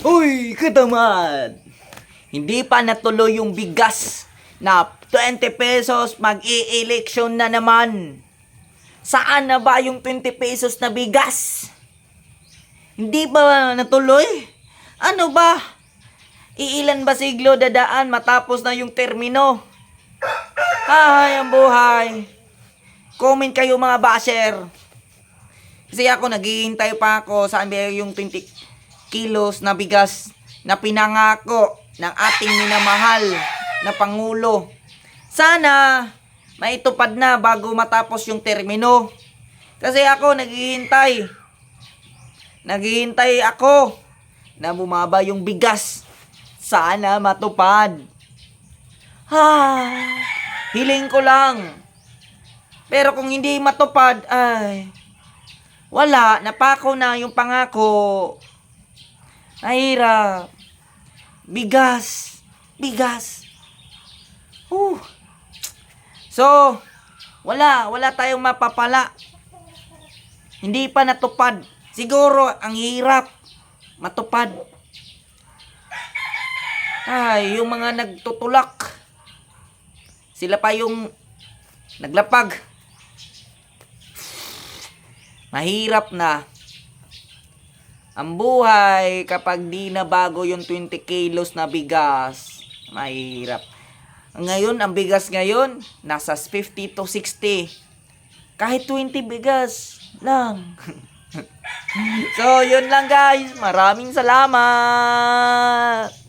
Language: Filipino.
Uy, katamad! Hindi pa natuloy yung bigas na 20 pesos mag-i-election na naman. Saan na ba yung 20 pesos na bigas? Hindi ba natuloy? Ano ba? Iilan ba siglo dadaan matapos na yung termino? Ay, ang buhay. Comment kayo mga basher. Kasi ako naghihintay pa ako saan ba yung 20 kilos na bigas na pinangako ng ating minamahal na Pangulo. Sana maitupad na bago matapos yung termino. Kasi ako naghihintay. Naghihintay ako na bumaba yung bigas. Sana matupad. Ha, hiling ko lang. Pero kung hindi matupad, ay, wala, napako na yung pangako. Mahirap. Bigas. Bigas. Uh. So, wala, wala tayong mapapala. Hindi pa natupad. Siguro, ang hirap matupad. Ay, yung mga nagtutulak. Sila pa yung naglapag. Mahirap na. Ang buhay kapag di na bago yung 20 kilos na bigas. Mahirap. Ngayon, ang bigas ngayon, nasa 50 to 60. Kahit 20 bigas lang. so, yun lang guys. Maraming salamat.